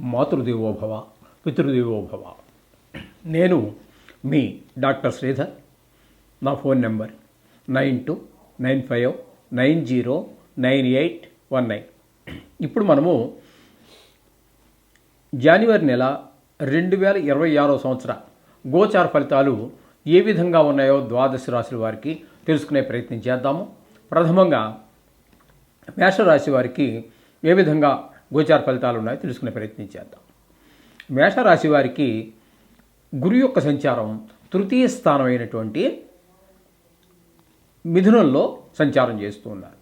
మాతృదేవోభవ పితృదేవోభవ. నేను మీ డాక్టర్ శ్రీధర్ నా phone number nine two nine five nine zero nine eight one nine. ఇప్పుడు మనము జనవరి నెల రెండు వేల ఇరవై ఆరో సంవత్సర గోచార ఫలితాలు ఏ విధంగా ఉన్నాయో ద్వాదశ రాశుల వారికి తెలుసుకునే ప్రయత్నం చేద్దాము. ప్రథమంగా మేషరాశి వారికి ఏ విధంగా గోచార ఫలితాలు ఉన్నాయో తెలుసుకునే ప్రయత్నం చేద్దాం. మేషరాశి వారికి గురు యొక్క సంచారం తృతీయ స్థానం అయినటువంటి మిథునంలో సంచారం చేస్తూ ఉన్నారు.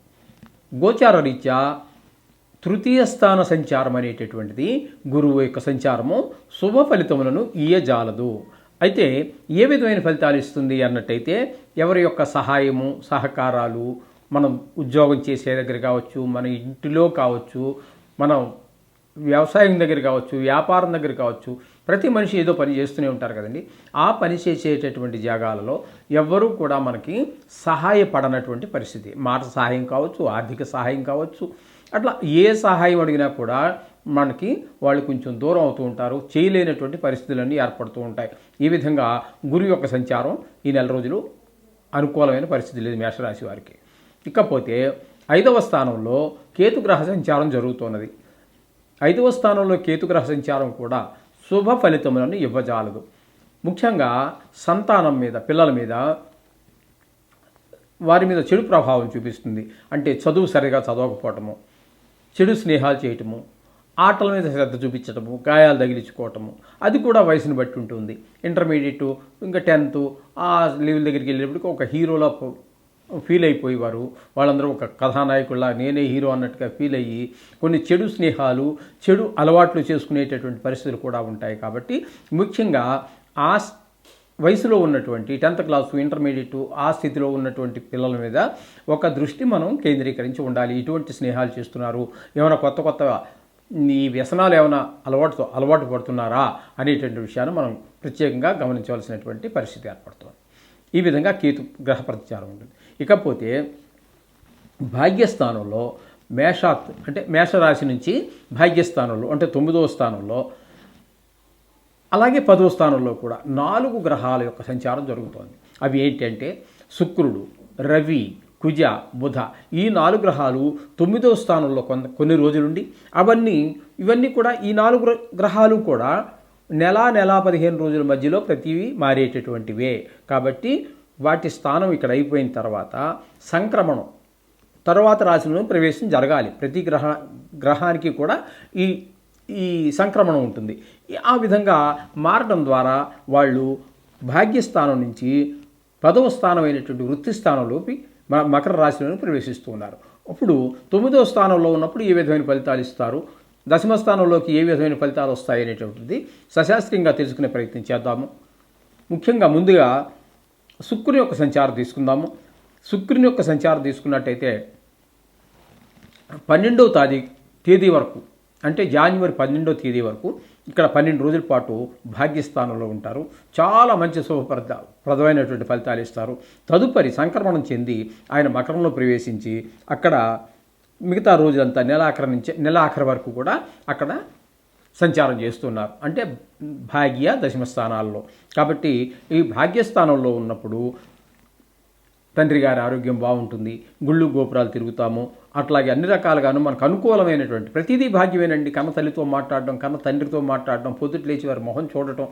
గోచార రీత్యా తృతీయ స్థాన సంచారం అనేటటువంటిది గురువు యొక్క సంచారము శుభ ఫలితములను ఇయ్యజాలదు. అయితే ఏ విధమైన ఫలితాలు ఇస్తుంది అన్నట్టయితే ఎవరి యొక్క సహాయము సహకారాలు మనం ఉద్యోగం చేసే దగ్గర కావచ్చు మన ఇంటిలో కావచ్చు మనం వ్యవసాయం దగ్గర కావచ్చు వ్యాపారం దగ్గర కావచ్చు ప్రతి మనిషి ఏదో పని చేస్తూనే ఉంటారు కదండి. ఆ పని చేసేటటువంటి జాగాలలో ఎవ్వరూ కూడా మనకి సహాయపడనటువంటి పరిస్థితి. మాట సహాయం కావచ్చు ఆర్థిక సహాయం కావచ్చు అట్లా ఏ సహాయం అడిగినా కూడా మనకి వాళ్ళు కొంచెం దూరం అవుతూ ఉంటారు చేయలేనటువంటి పరిస్థితులన్నీ ఏర్పడుతూ ఉంటాయి. ఈ విధంగా గురు యొక్క సంచారం ఈ నెల రోజులు అనుకూలమైన పరిస్థితి లేదు మేషరాశి వారికి. ఇకపోతే ఐదవ స్థానంలో కేతుగ్రహ సంచారం జరుగుతున్నది ఐదవ స్థానంలో కేతుగ్రహ సంచారం కూడా శుభ ఫలితములను ఇవ్వజాలదు. ముఖ్యంగా సంతానం మీద పిల్లల మీద వారి మీద చెడు ప్రభావం చూపిస్తుంది. అంటే చదువు సరిగా చదవకపోవటము చెడు స్నేహాలు చేయటము ఆటల మీద శ్రద్ధ చూపించటము గాయాలు తగిలించుకోవటము అది కూడా వయసును బట్టి ఉంటుంది. ఇంటర్మీడియట్ ఇంకా టెన్త్ ఆ లెవెల్ దగ్గరికి వెళ్ళేప్పటికి ఒక హీరోలో ఫీల్ అయిపోయేవారు. వాళ్ళందరూ ఒక కథానాయకుల్లా నేనే హీరో అన్నట్టుగా ఫీల్ అయ్యి కొన్ని చెడు స్నేహాలు చెడు అలవాట్లు చేసుకునేటటువంటి పరిస్థితులు కూడా ఉంటాయి కాబట్టి ముఖ్యంగా ఆ వయసులో ఉన్నటువంటి టెన్త్ క్లాసు ఇంటర్మీడియట్ ఆ స్థితిలో ఉన్నటువంటి పిల్లల మీద ఒక దృష్టి మనం కేంద్రీకరించి ఉండాలి. ఇటువంటి స్నేహాలు చేస్తున్నారు. ఏమైనా కొత్త కొత్త ఈ వ్యసనాలు ఏమైనా అలవాటుతో అలవాటు పడుతున్నారా అనేటువంటి విషయాన్ని మనం ప్రత్యేకంగా గమనించవలసినటువంటి పరిస్థితి ఏర్పడుతుంది. ఈ విధంగా కేతు గ్రహ ప్రతిచారం ఉంటుంది. ఇకపోతే భాగ్యస్థానంలో మేషాత్ అంటే మేషరాశి నుంచి భాగ్యస్థానంలో అంటే తొమ్మిదవ స్థానంలో అలాగే పదవ స్థానంలో కూడా నాలుగు గ్రహాల యొక్క సంచారం జరుగుతోంది. అవి ఏంటంటే శుక్రుడు రవి కుజ బుధ ఈ నాలుగు గ్రహాలు తొమ్మిదవ స్థానంలో కొంత కొన్ని రోజులుండి అవన్నీ ఇవన్నీ కూడా ఈ నాలుగు గ్రహాలు కూడా నెల నెల పదిహేను రోజుల మధ్యలో ప్రతివి మారేటటువంటివే. కాబట్టి వాటి స్థానం ఇక్కడ అయిపోయిన తర్వాత సంక్రమణం. తరువాత రాశిలో ప్రవేశం జరగాలి. ప్రతి గ్రహ గ్రహానికి కూడా ఈ ఈ సంక్రమణం ఉంటుంది. ఆ విధంగా మారడం ద్వారా వాళ్ళు భాగ్యస్థానం నుంచి పదవ స్థానం అయినటువంటి వృత్తి స్థానంలోకి మ- మకర రాశిలోని ప్రవేశిస్తూ ఉన్నారు. అప్పుడు తొమ్మిదవ స్థానంలో ఉన్నప్పుడు ఏ విధమైన ఫలితాలు ఇస్తారు? దశమ స్థానంలోకి ఏ విధమైన ఫలితాలు వస్తాయి అనేటువంటిది సశాస్త్రీయంగా తెలుసుకునే ప్రయత్నం చేద్దాము. ముఖ్యంగా ముందుగా శుక్రుని యొక్క సంచారం తీసుకుందాము. శుక్రుని యొక్క సంచారం తీసుకున్నట్టయితే పన్నెండవ తారీ తేదీ వరకు అంటే జనవరి పన్నెండవ తేదీ వరకు ఇక్కడ పన్నెండు రోజుల పాటు భాగ్యస్థానంలో ఉంటారు. చాలా మంచి శుభప్రద ప్రదమైనటువంటి ఫలితాలు ఇస్తారు. తదుపరి సంక్రమణం చెంది ఆయన మకరంలో ప్రవేశించి అక్కడ మిగతా రోజులంతా నెలాఖరి నుంచి నెలాఖరి వరకు కూడా అక్కడ సంచారం చేస్తున్నారు. అంటే భాగ్య దశమ స్థానాల్లో కాబట్టి ఈ భాగ్యస్థానంలో ఉన్నప్పుడు తండ్రి గారి ఆరోగ్యం బాగుంటుంది. గుళ్ళు గోపురాలు తిరుగుతాము. అట్లాగే అన్ని రకాలుగాను మనకు అనుకూలమైనటువంటి ప్రతిదీ భాగ్యమేనండి. కన్న తల్లితో మాట్లాడడం కన్న తండ్రితో మాట్లాడడం పొద్దుట లేచి వారి మొహం చూడటం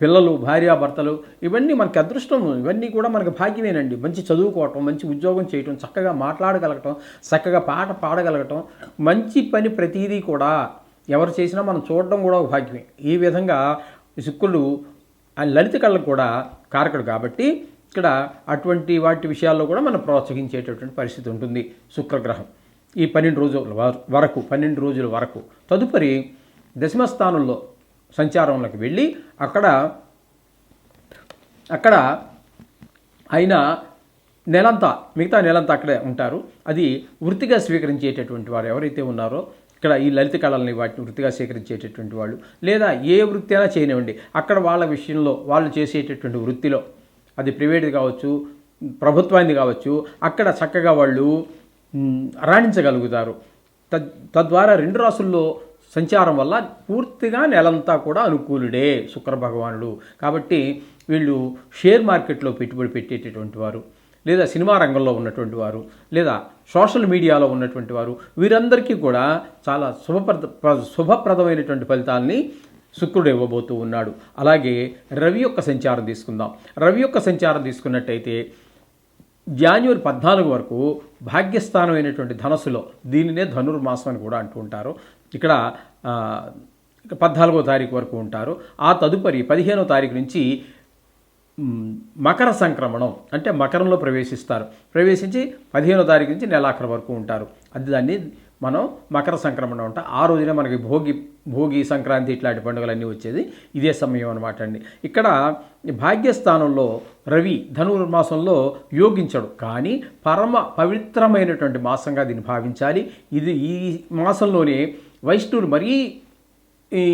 పిల్లలు భార్యాభర్తలు ఇవన్నీ మనకి అదృష్టం. ఇవన్నీ కూడా మనకి భాగ్యమేనండి. మంచి చదువుకోవటం మంచి ఉద్యోగం చేయటం చక్కగా మాట్లాడగలగటం చక్కగా పాట పాడగలగటం మంచి పని ప్రతిదీ కూడా ఎవరు చేసినా మనం చూడడం కూడా ఒక భాగ్యమే. ఈ విధంగా సిక్కులు లలిత కళ్ళకు కూడా కారకుడు కాబట్టి ఇక్కడ అటువంటి వాటి విషయాల్లో కూడా మనం ప్రోత్సహించేటటువంటి పరిస్థితి ఉంటుంది. శుక్రగ్రహం. ఈ పన్నెండు రోజుల వరకు పన్నెండు రోజుల వరకు. తదుపరి దశమస్థానంలో సంచారంలోకి వెళ్ళి అక్కడ అక్కడ ఆయన నెలంతా మిగతా నెలంతా అక్కడే ఉంటారు. అది వృత్తిగా స్వీకరించేటటువంటి వారు ఎవరైతే ఉన్నారో ఇక్కడ ఈ లలిత కళల్ని వాటిని వృత్తిగా స్వీకరించేటటువంటి వాళ్ళు లేదా ఏ వృత్తి అయినా చేయనివ్వండి అక్కడ వాళ్ళ విషయంలో వాళ్ళు చేసేటటువంటి వృత్తిలో అది ప్రైవేట్ కావచ్చు ప్రభుత్వాన్ని కావచ్చు అక్కడ చక్కగా వాళ్ళు రాణించగలుగుతారు. తద్ తద్వారా రెండు రాసుల్లో సంచారం వల్ల పూర్తిగా నెలంతా కూడా అనుకూలుడే శుక్ర భగవానుడు కాబట్టి వీళ్ళు షేర్ మార్కెట్లో పెట్టుబడి పెట్టేటటువంటి వారు లేదా సినిమా రంగంలో ఉన్నటువంటి వారు లేదా సోషల్ మీడియాలో ఉన్నటువంటి వారు వీరందరికీ కూడా చాలా శుభప్రద ప్ర- శుభప్రదమైనటువంటి ఫలితాలని శుక్రుడు ఇవ్వబోతూ ఉన్నాడు. అలాగే రవి యొక్క సంచారం తీసుకుందాం. రవి యొక్క సంచారం తీసుకున్నట్టయితే జాన్యువరి పద్నాలుగు వరకు భాగ్యస్థానం అయినటువంటి ధనస్సులో దీనినే ధనుర్మాసం అని కూడా అంటూ ఉంటారు. ఇక్కడ పద్నాలుగో తారీఖు వరకు ఉంటారు. ఆ తదుపరి పదిహేనో తారీఖు నుంచి మకర సంక్రమణం అంటే మకరంలో ప్రవేశిస్తారు. ప్రవేశించి పదిహేనో తారీఖు నుంచి నెలాఖరు వరకు ఉంటారు. అది దాన్ని మనం మకర సంక్రమణం అంట. ఆ రోజునే మనకి భోగి భోగి సంక్రాంతి ఇట్లాంటి పండుగలన్నీ వచ్చేది. ఇదే సమయం అనమాట అండి. ఇక్కడ భాగ్యస్థానంలో రవి ధనుర్మాసంలో యోగించడు. కానీ పరమ పవిత్రమైనటువంటి మాసంగా దీన్ని భావించాలి. ఇది ఈ మాసంలోనే వైష్ణవులు మరీ ఈ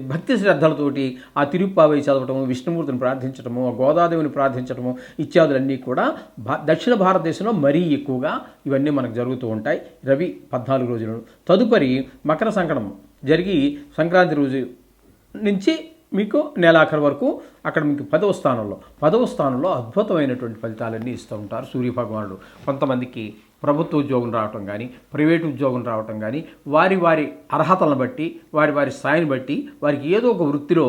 భక్తి శ్రద్ధలతోటి ఆ తిరుప్పావై చదవటము విష్ణుమూర్తిని ప్రార్థించటము ఆ గోదాదేవిని ప్రార్థించటము ఇత్యాదులన్నీ కూడా భా దక్షిణ భారతదేశంలో మరీ ఎక్కువగా ఇవన్నీ మనకు జరుగుతూ ఉంటాయి. రవి పద్నాలుగు రోజులు. తదుపరి మకర సంకటం జరిగి సంక్రాంతి రోజు నుంచి మీకు నెలాఖరు వరకు అక్కడ మీకు పదవ స్థానంలో పదవ స్థానంలో అద్భుతమైనటువంటి ఫలితాలన్నీ ఇస్తూ ఉంటారు సూర్యభగవానుడు. కొంతమందికి ప్రభుత్వ ఉద్యోగం రావటం కానీ ప్రైవేట్ ఉద్యోగం రావటం కానీ వారి వారి అర్హతలను బట్టి వారి వారి స్థాయిని బట్టి వారికి ఏదో ఒక వృత్తిలో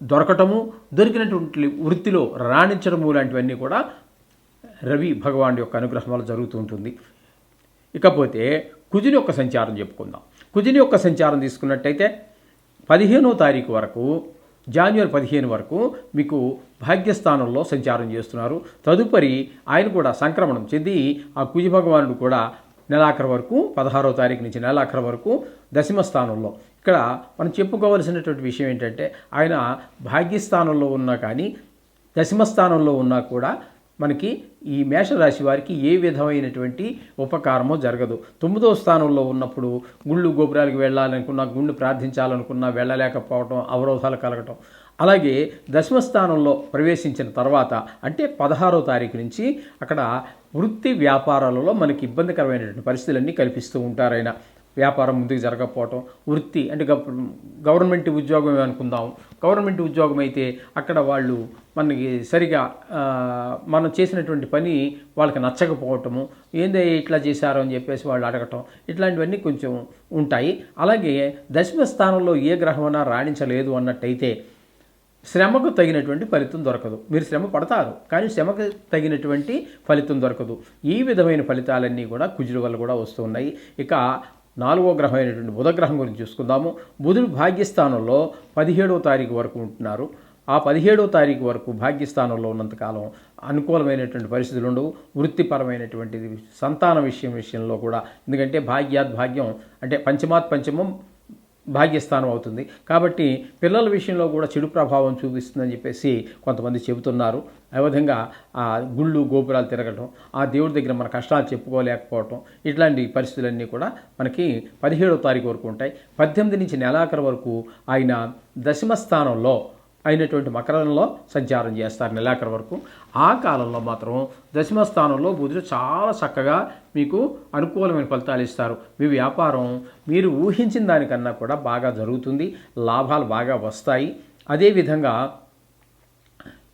దొరకటము దొరికినటువంటి వృత్తిలో రాణించడము లాంటివన్నీ కూడా రవి భగవాన్ యొక్క అనుగ్రహం వల్ల జరుగుతూ ఉంటుంది. ఇకపోతే కుజుని యొక్క సంచారం చెప్పుకుందాం. కుజుని యొక్క సంచారం తీసుకున్నట్టయితే పదిహేనో తారీఖు వరకు జాన్యువరి పదిహేను వరకు మీకు భాగ్యస్థానంలో సంచారం చేస్తున్నారు. తదుపరి ఆయన కూడా సంక్రమణం చెంది ఆ కుజ భగవానుడు కూడా నెలాఖరు వరకు పదహారో తారీఖు నుంచి నెలాఖరు వరకు దశమ స్థానంలో. ఇక్కడ మనం చెప్పుకోవలసినటువంటి విషయం ఏంటంటే ఆయన భాగ్యస్థానంలో ఉన్నా కానీ దశమ స్థానంలో ఉన్నా కూడా మనకి ఈ మేషరాశి వారికి ఏ విధమైనటువంటి ఉపకారమో జరగదు. తొమ్మిదో స్థానంలో ఉన్నప్పుడు గుళ్ళు గోపురాలకు వెళ్ళాలనుకున్నా గుళ్ళు ప్రార్థించాలనుకున్నా వెళ్ళలేకపోవటం అవరోధాలు కలగటం. అలాగే దశమ స్థానంలో ప్రవేశించిన తర్వాత అంటే పదహారో తారీఖు నుంచి అక్కడ వృత్తి వ్యాపారాలలో మనకి ఇబ్బందికరమైనటువంటి పరిస్థితులన్నీ కల్పిస్తూ ఉంటారు ఆయన. వ్యాపారం ముందుకు జరగకపోవటం వృత్తి అంటే గవర్నమెంట్ ఉద్యోగం అనుకుందాం. గవర్నమెంట్ ఉద్యోగం అయితే అక్కడ వాళ్ళు మనకి సరిగా మనం చేసినటువంటి పని వాళ్ళకి నచ్చకపోవటము ఏందే ఇట్లా చేశారు అని చెప్పేసి వాళ్ళు అడగటం ఇట్లాంటివన్నీ కొంచెం ఉంటాయి. అలాగే దశమ స్థానంలో ఏ గ్రహమైనా రాణించలేదు అన్నట్టయితే శ్రమకు తగినటువంటి ఫలితం దొరకదు. మీరు శ్రమ పడతారు కానీ శ్రమకు తగినటువంటి ఫలితం దొరకదు. ఈ విధమైన ఫలితాలన్నీ కూడా కుజుల వల్ల కూడా వస్తూ ఉన్నాయి. ఇక నాలుగో గ్రహం అయినటువంటి బుధగ్రహం గురించి చూసుకుందాము. బుధుడు భాగ్యస్థానంలో పదిహేడవ తారీఖు వరకు ఉంటున్నారు. ఆ పదిహేడవ తారీఖు వరకు భాగ్యస్థానంలో ఉన్నంతకాలం అనుకూలమైనటువంటి పరిస్థితులు ఉండవు. వృత్తిపరమైనటువంటిది సంతాన విషయం విషయంలో కూడా. ఎందుకంటే భాగ్యాత్ భాగ్యం అంటే పంచమాత్ పంచమం భాగ్యస్థానం అవుతుంది. కాబట్టి పిల్లల విషయంలో కూడా చెడు ప్రభావం చూపిస్తుందని చెప్పేసి కొంతమంది చెబుతున్నారు. ఆ విధంగా ఆ గుళ్ళు గోపురాలు తిరగటం ఆ దేవుడి దగ్గర మన కష్టాలు చెప్పుకోలేకపోవటం ఇట్లాంటి పరిస్థితులన్నీ కూడా మనకి పదిహేడో తారీఖు వరకు ఉంటాయి. పద్దెనిమిది నుంచి నెలాఖరు వరకు ఆయన దశమ స్థానంలో అయినటువంటి మకరంలో సంచారం చేస్తారు నెలాఖరు వరకు. ఆ కాలంలో మాత్రం దశమ స్థానంలో బుధుడు చాలా చక్కగా మీకు అనుకూలమైన ఫలితాలు ఇస్తారు. మీ వ్యాపారం మీరు ఊహించిన దానికన్నా కూడా బాగా జరుగుతుంది. లాభాలు బాగా వస్తాయి. అదేవిధంగా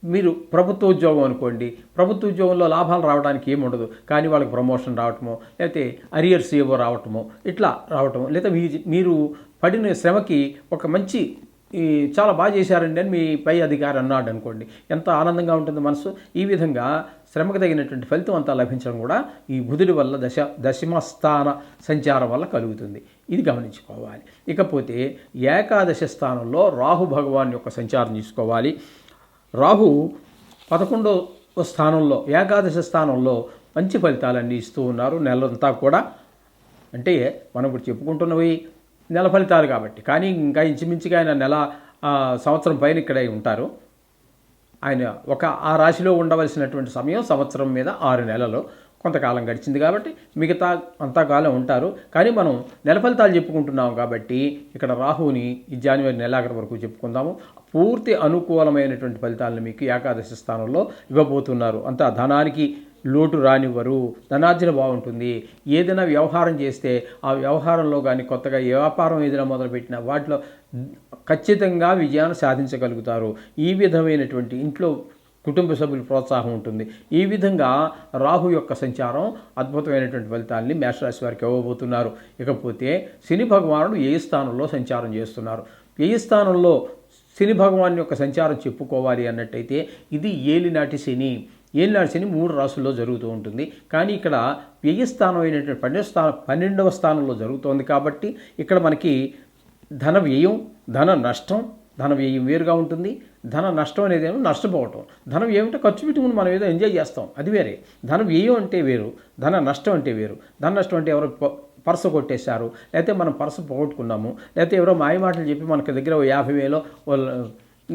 మీరు ప్రభుత్వ ఉద్యోగం అనుకోండి. ప్రభుత్వ ఉద్యోగంలో లాభాలు రావడానికి ఏముండదు కానీ వాళ్ళకి ప్రమోషన్ రావటమో లేకపోతే అరియర్స్ ఏవో రావటమో ఇట్లా రావటమో లేదా మీరు పడిన శ్రమకి ఒక మంచి ఈ చాలా బాగా చేశారండి అని మీ పై అధికారి అన్నాడు అనుకోండి. ఎంత ఆనందంగా ఉంటుంది మనసు. ఈ విధంగా శ్రమకు తగినటువంటి ఫలితం అంతా లభించడం కూడా ఈ బుధుడి వల్ల దశ దశమస్థాన సంచారం వల్ల కలుగుతుంది. ఇది గమనించుకోవాలి. ఇకపోతే ఏకాదశ స్థానంలో రాహు భగవాన్ యొక్క సంచారం తీసుకోవాలి. రాహు పదకొండవ స్థానంలో ఏకాదశ స్థానంలో మంచి ఫలితాలన్నీ ఇస్తూ ఉన్నారు. నెలంతా కూడా అంటే మనం ఇప్పుడు చెప్పుకుంటున్నవి నెల ఫలితాలు కాబట్టి. కానీ ఇంకా ఇంచుమించుగా ఆయన నెల సంవత్సరం పైన ఇక్కడే ఉంటారు. ఆయన ఒక ఆ రాశిలో ఉండవలసినటువంటి సమయం సంవత్సరం మీద ఆరు నెలలు. కొంతకాలం గడిచింది కాబట్టి మిగతా అంతా కాలం ఉంటారు. కానీ మనం నెల ఫలితాలు చెప్పుకుంటున్నాం కాబట్టి ఇక్కడ రాహుని ఈ జనవరి నెలాఖరు వరకు చెప్పుకుందాము. పూర్తి అనుకూలమైనటువంటి ఫలితాలను మీకు ఏకాదశి స్థానంలో ఇవ్వబోతున్నారు. అంతా ధనానికి లోటు రానివ్వరు. ధనార్జన బాగుంటుంది. ఏదైనా వ్యవహారం చేస్తే ఆ వ్యవహారంలో కానీ కొత్తగా వ్యాపారం ఏదైనా మొదలుపెట్టినా వాటిలో ఖచ్చితంగా విజయాన్ని సాధించగలుగుతారు. ఈ విధమైనటువంటి ఇంట్లో కుటుంబ సభ్యుల ప్రోత్సాహం ఉంటుంది. ఈ విధంగా రాహు యొక్క సంచారం అద్భుతమైనటువంటి ఫలితాల్ని మేషరాశి వారికి ఇవ్వబోతున్నారు. ఇకపోతే శని భగవానుడు ఏ స్థానంలో సంచారం చేస్తున్నారు? ఏ స్థానంలో శని భగవాన్ యొక్క సంచారం చెప్పుకోవాలి అన్నట్టయితే ఇది ఏలినాటి శని. ఏలినాటి శని మూడు రాసుల్లో జరుగుతూ ఉంటుంది. కానీ ఇక్కడ వ్యయ స్థానం అయినటువంటి పన్నెండు స్థానం పన్నెండవ స్థానంలో జరుగుతోంది కాబట్టి ఇక్కడ మనకి ధన వ్యయం ధన నష్టం ధన వ్యయం వేరుగా ఉంటుంది. ధన నష్టం అనేది ఏమో నష్టపోవటం. ధనం ఏమిటో ఖర్చు పెట్టుకుని మనం ఏదో ఎంజాయ్ చేస్తాం. అది వేరే. ధన వ్యయం అంటే వేరు. ధన నష్టం అంటే వేరు. ధన నష్టం అంటే ఎవరో ప- పర్సు కొట్టేశారు. లేకపోతే మనం పర్సు పోగొట్టుకున్నాము. లేకపోతే ఎవరో మాయమాటలు చెప్పి మనకి దగ్గర ఓ యాభై వేలో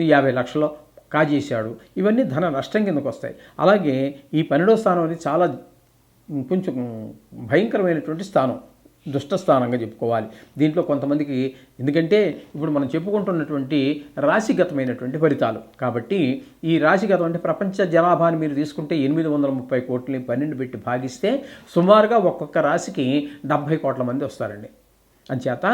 యాభై లక్షలో కాజేశాడు. ఇవన్నీ ధన నష్టం కిందకు వస్తాయి. అలాగే ఈ పన్నెండో స్థానం అనేది చాలా కొంచెం భయంకరమైనటువంటి స్థానం దుష్ట స్థానంగా చెప్పుకోవాలి. దీంట్లో కొంతమందికి ఎందుకంటే ఇప్పుడు మనం చెప్పుకుంటున్నటువంటి రాశిగతమైనటువంటి ఫలితాలు. కాబట్టి ఈ రాశిగతం అంటే ప్రపంచ జనాభాని మీరు తీసుకుంటే ఎనిమిది వందల ముప్పై కోట్లని పన్నెండు పెట్టి భాగిస్తే సుమారుగా ఒక్కొక్క రాశికి డెబ్భై కోట్ల మంది వస్తారండి. అంచేత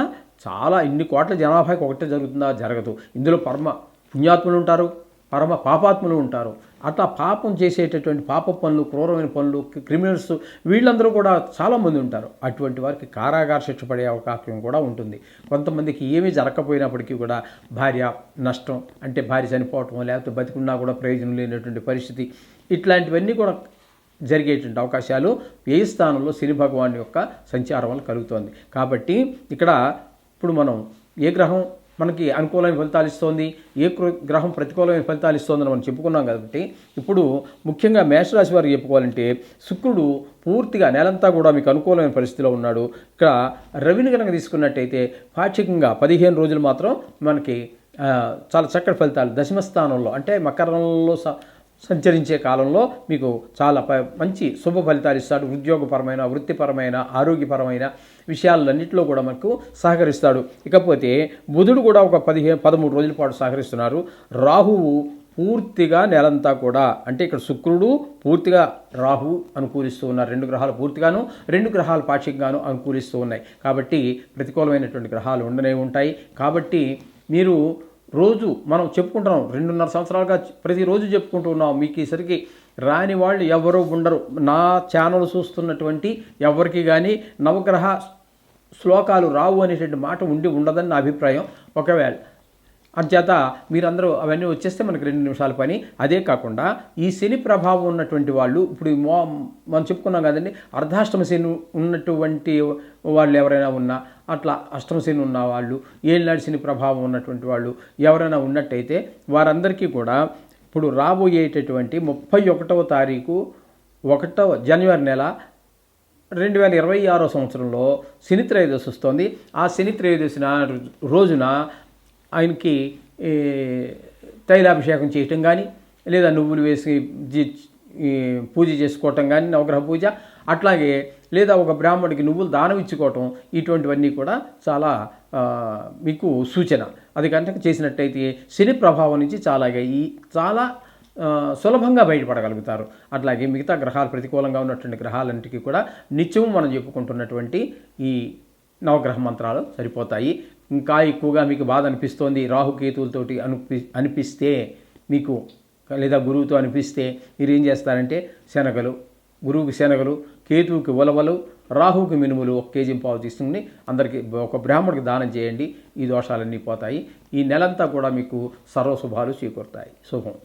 చాలా ఇన్ని కోట్ల జనాభాకి ఒకటే జరుగుతుందా? జరగదు. ఇందులో పరమ పుణ్యాత్ములు ఉంటారు. పరమ పాపాత్ములు ఉంటారు. అట్లా పాపం చేసేటటువంటి పాప పనులు క్రూరమైన పనులు క్రిమినల్స్ వీళ్ళందరూ కూడా చాలామంది ఉంటారు. అటువంటి వారికి కారాగార శిక్ష పడే అవకాశం కూడా ఉంటుంది. కొంతమందికి ఏమీ జరగకపోయినప్పటికీ కూడా భార్య నష్టం అంటే భార్య చనిపోవటం లేకపోతే బతికున్నా కూడా ప్రయోజనం లేనటువంటి పరిస్థితి ఇట్లాంటివన్నీ కూడా జరిగేటువంటి అవకాశాలు ఏ స్థానంలో శని భగవాన్ యొక్క సంచారం వల్ల కలుగుతోంది. కాబట్టి ఇక్కడ ఇప్పుడు మనం ఏ గ్రహం మనకి అనుకూలమైన ఫలితాలు ఇస్తోంది ఏ గ్రహం ప్రతికూలమైన ఫలితాలు ఇస్తోందని మనం చెప్పుకున్నాం కాబట్టి ఇప్పుడు ముఖ్యంగా మేషరాశి వారు చెప్పుకోవాలంటే శుక్రుడు పూర్తిగా నెలంతా కూడా మీకు అనుకూలమైన పరిస్థితిలో ఉన్నాడు. ఇక్కడ రవిని కనుక తీసుకున్నట్టయితే పాక్షికంగా పదిహేను రోజులు మాత్రం మనకి చాలా చక్కటి ఫలితాలు. దశమ స్థానంలో అంటే మకరంలో స సంచరించే కాలంలో మీకు చాలా ప మంచి శుభ ఫలితాలు ఇస్తాడు. ఉద్యోగపరమైన వృత్తిపరమైన ఆరోగ్యపరమైన విషయాలన్నింటిలో కూడా మనకు సహకరిస్తాడు. ఇకపోతే బుధుడు కూడా ఒక పదిహేను పదమూడు రోజుల పాటు సహకరిస్తున్నారు. రాహువు పూర్తిగా నెలంతా కూడా అంటే ఇక్కడ శుక్రుడు పూర్తిగా రాహు అనుకూలిస్తూ ఉన్నారు. రెండు గ్రహాలు పూర్తిగాను రెండు గ్రహాలు పాక్షికంగాను అనుకూలిస్తూ ఉన్నాయి. కాబట్టి ప్రతికూలమైనటువంటి గ్రహాలు ఉండనే ఉంటాయి. కాబట్టి మీరు రోజు మనం చెప్పుకుంటున్నాం రెండున్నర సంవత్సరాలుగా ప్రతిరోజు చెప్పుకుంటూ ఉన్నాం. మీకు ఈసరికి రాని వాళ్ళు ఎవరు ఉండరు. నా ఛానల్ చూస్తున్నటువంటి ఎవరికి కానీ నవగ్రహ శ్లోకాలు రావు అనేటువంటి మాట ఉండి ఉండదని నా అభిప్రాయం. ఒకవేళ అర్చేత మీరందరూ అవన్నీ వచ్చేస్తే మనకి రెండు నిమిషాల పని. అదే కాకుండా ఈ శని ప్రభావం ఉన్నటువంటి వాళ్ళు ఇప్పుడు మో మనం చెప్పుకున్నాం కదండి అర్ధాష్టమ శని ఉన్నటువంటి వాళ్ళు ఎవరైనా ఉన్నా అట్లా అష్టమ శని ఉన్న వాళ్ళు ఏళ్ళనాడు శని ప్రభావం ఉన్నటువంటి వాళ్ళు ఎవరైనా ఉన్నట్టయితే వారందరికీ కూడా ఇప్పుడు రాబోయేటటువంటి ముప్పై ఒకటవ తారీఖు ఒకటవ జనవరి నెల రెండు వేల ఇరవై ఆరో సంవత్సరంలో శని త్రయోదశి వస్తుంది. ఆ శని త్రయోదశిన రోజున ఆయనకి ఈ, తైలాభిషేకం చేయటం కానీ లేదా నువ్వులు వేసి పూజ చేసుకోవటం కానీ నవగ్రహ పూజ అట్లాగే లేదా ఒక బ్రాహ్మడికి నువ్వులు దానం ఇచ్చుకోవటం ఇటువంటివన్నీ కూడా చాలా మీకు సూచన. అది కనుక చేసినట్టయితే శని ప్రభావం నుంచి చాలాగా ఈ చాలా సులభంగా బయటపడగలుగుతారు. అట్లాగే మిగతా గ్రహాలు ప్రతికూలంగా ఉన్నటువంటి గ్రహాలన్నిటికీ కూడా నిత్యం మనం చెప్పుకుంటున్నటువంటి ఈ నవగ్రహ మంత్రాలు సరిపోతాయి. ఇంకా ఎక్కువగా మీకు బాధ అనిపిస్తోంది. రాహుకేతువులతోటి అనిపి అనిపిస్తే మీకు లేదా గురువుతో అనిపిస్తే మీరు ఏం చేస్తారంటే శనగలు గురువుకి శనగలు కేతువుకి ఉలవలు రాహుకి మినుములు ఒక కేజీ పావు తీసుకుని అందరికీ ఒక బ్రాహ్మడికి దానం చేయండి. ఈ దోషాలన్నీ పోతాయి. ఈ నెలంతా కూడా మీకు సర్వశుభాలు చేకూరుతాయి. శుభం.